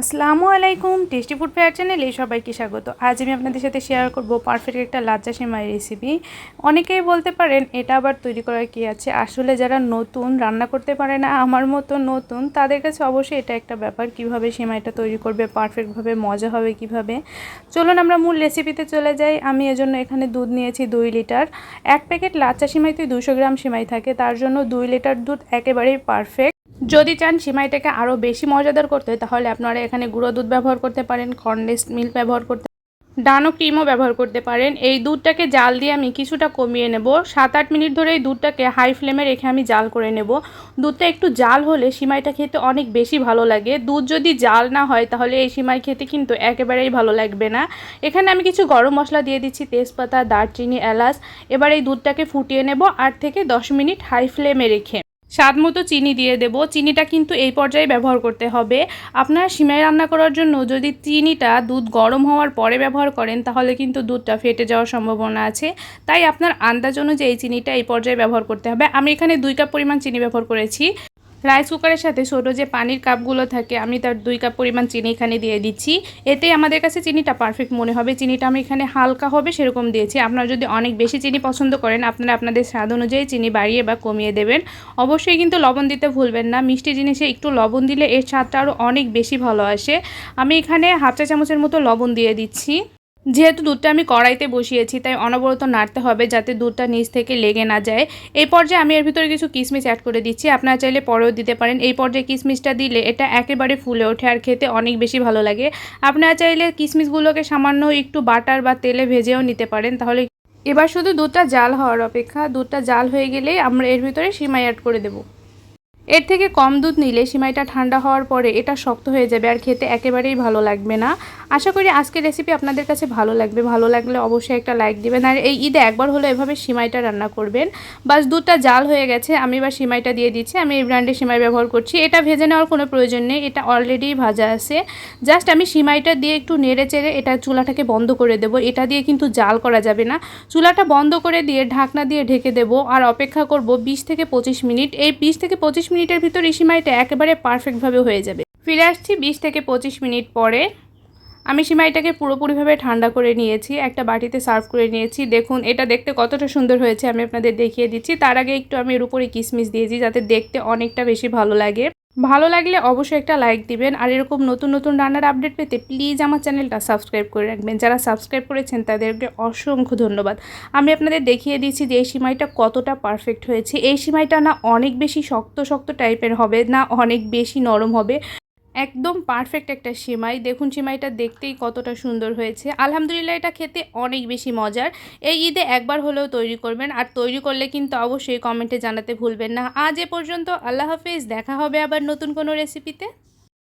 আসসালামু আলাইকুম tasty food fair চ্যানেলে সবাইকে স্বাগত। আজ আমি আপনাদের সাথে শেয়ার করব পারফেক্ট একটা লাচ্চা সেমাই রেসিপি অনেকেই বলতে পারেন, এটা আবার তৈরি করার কি আছে? আসলে যারা নতুন, রান্না করতে পারে না, আমার মতো নতুন, তাদের কাছে অবশ্যই এটা একটা ব্যাপার। কীভাবে সেমাইটা তৈরি করবে পারফেক্টভাবে মজা হবে কীভাবে? চলুন আমরা মূল রেসিপিতে চলে যাই। আমি এজন্য এখানে দুধ নিয়েছি দুই লিটার। এক প্যাকেট লাচ্চা সেমাইতে দুশো গ্রাম সেমাই থাকে। তার জন্য দুই লিটার দুধ একেবারেই পারফেক্ট যদি চান সিমাইটাকে আরও বেশি মজাদার করতে, তাহলে আপনারা এখানে গুঁড়ো দুধ ব্যবহার করতে পারেন কর্নলেস মিল্ক ব্যবহার করতে ডানো ক্রিমও ব্যবহার করতে পারেন। এই দুধটাকে জাল দিয়ে আমি কিছুটা কমিয়ে নেব। সাত আট মিনিট ধরে এই দুধটাকে হাই ফ্লেমে রেখে আমি জাল করে নেব। দুধটা একটু জাল হলে সিমাইটা খেতে অনেক বেশি ভালো লাগে। দুধ যদি জাল না হয়, তাহলে এই সিমাই খেতে কিন্তু একেবারেই ভালো লাগবে না। এখানে আমি কিছু গরম মশলা দিয়ে দিচ্ছি, তেজপাতা, দারচিনি, এলাচ। এবার এই দুধটাকে ফুটিয়ে নেব আট থেকে দশ মিনিট হাই ফ্লেমে রেখে। স্বাদ মতো চিনি দিয়ে দেব। চিনিটা কিন্তু এই পর্যায়ে ব্যবহার করতে হবে। আপনারা সিমাই রান্না করার জন্য যদি চিনিটা দুধ গরম হওয়ার পরে ব্যবহার করেন, তাহলে কিন্তু দুধটা ফেটে যাওয়ার সম্ভাবনা আছে। তাই আপনার আন্দাজ অনুযায়ী চিনিটা এই পর্যায়ে ব্যবহার করতে হবে। আমি এখানে দুই কাপ পরিমাণ চিনি ব্যবহার করেছি। রাইস কুকারের সাথে ছোটো যে পানির কাপগুলো থাকে, আমি তার দুই কাপ পরিমাণ চিনি এখানে দিয়ে দিচ্ছি। এতে আমাদের কাছে চিনিটা পারফেক্ট মনে হবে। চিনিটা আমি এখানে হালকা হবে সেরকম দিয়েছি। আপনারা যদি অনেক বেশি চিনি পছন্দ করেন, আপনারা আপনাদের স্বাদ অনুযায়ী চিনি বাড়িয়ে বা কমিয়ে দেবেন। অবশ্যই কিন্তু লবণ দিতে ভুলবেন না। মিষ্টি জিনিসে একটু লবণ দিলে এর স্বাদটা আরও অনেক বেশি ভালো আসে। আমি এখানে হাফ চা চামচের মতো লবণ দিয়ে দিচ্ছি। যেহেতু দুধটা আমি কড়াইতে বসিয়েছি, তাই অনবরত নাড়তে হবে যাতে দুধটা নিচ থেকে লেগে না যায়। এই পর্যায়ে আমি এর ভিতরে কিছু কিশমিশ অ্যাড করে দিচ্ছি। আপনারা চাইলে পরেও দিতে পারেন। এই পর্যায়ে কিশমিশটা দিলে এটা একেবারে ফুলে ওঠে আর খেতে অনেক বেশি ভালো লাগে। আপনারা চাইলে কিশমিশগুলোকে সামান্য একটু বাটার বা তেলে ভেজেও নিতে পারেন। তাহলে এবার শুধু দুধটা জাল হওয়ার অপেক্ষা। দুধটা জাল হয়ে গেলেই আমরা এর ভিতরে সিমাই অ্যাড করে দেবো। এর থেকে কম দুধ নিলে সিমাইটা ঠান্ডা হওয়ার পরে এটা শক্ত হয়ে যাবে আর খেতে একেবারেই ভালো লাগবে না। আশা করি আজকের রেসিপি আপনাদের কাছে ভালো লাগবে। ভালো লাগলে অবশ্যই একটা লাইক দিবেন। আর এই ঈদে একবার হলো এভাবে সিমাইটা রান্না করবেন। বাস দুধটা জাল হয়ে গেছে, আমি এবার সিমাইটা দিয়ে দিচ্ছি। আমি এই ব্র্যান্ডের সিমাই ব্যবহার করছি। এটা ভেজে নেওয়ার কোনো প্রয়োজন নেই, এটা অলরেডি ভাজা আছে। জাস্ট আমি সিমাইটা দিয়ে একটু নেড়ে চেড়ে এটা চুলাটাকে বন্ধ করে দেবো। এটা দিয়ে কিন্তু জাল করা যাবে না। চুলাটা বন্ধ করে দিয়ে ঢাকনা দিয়ে ঢেকে দেবো আর অপেক্ষা করব বিশ থেকে পঁচিশ মিনিট। এই বিশ থেকে পঁচিশ মিনিটের ভিতর এই সিমাইটা একেবারে পারফেক্টভাবে হয়ে যাবে। ফিরে আসছি বিশ থেকে পঁচিশ মিনিট পরে। আমি সিমাইটাকে পুরোপুরিভাবে ঠান্ডা করে নিয়েছি, একটা বাটিতে সার্ভ করে নিয়েছি। দেখুন, এটা দেখতে কতটা সুন্দর হয়েছে, আমি আপনাদের দেখিয়ে দিচ্ছি। তার আগে একটু আমি এর উপরে কিশমিশ দিয়েছি, যাতে দেখতে অনেকটা বেশি ভালো লাগে। ভালো লাগলে অবশ্যই একটা লাইক দিবেন, আর এরকম নতুন নতুন রান্নার আপডেট পেতে প্লিজ আমার চ্যানেলটা সাবস্ক্রাইব করে রাখবেন। যারা সাবস্ক্রাইব করেছেন, তাদেরকে অসংখ্য ধন্যবাদ। আমি আপনাদের দেখিয়ে দিচ্ছি যে এই সিমাইটা কতটা পারফেক্ট হয়েছে। এই সিমাইটা না অনেক বেশি শক্ত শক্ত টাইপের হবে, না অনেক বেশি নরম হবে। একদম পারফেক্ট একটা সিমাই। দেখুন, সিমাইটা দেখতেই কতটা সুন্দর হয়েছে। আলহামদুলিল্লাহ, এটা খেতে অনেক বেশি মজার। এই ঈদে একবার হলেও তৈরি করবেন। আর তৈরি করলে কিন্তু অবশ্যই কমেন্টে জানাতে ভুলবেন না। আজ এ পর্যন্ত আল্লাহ হাফেজ। দেখা হবে আবার নতুন কোনো রেসিপিতে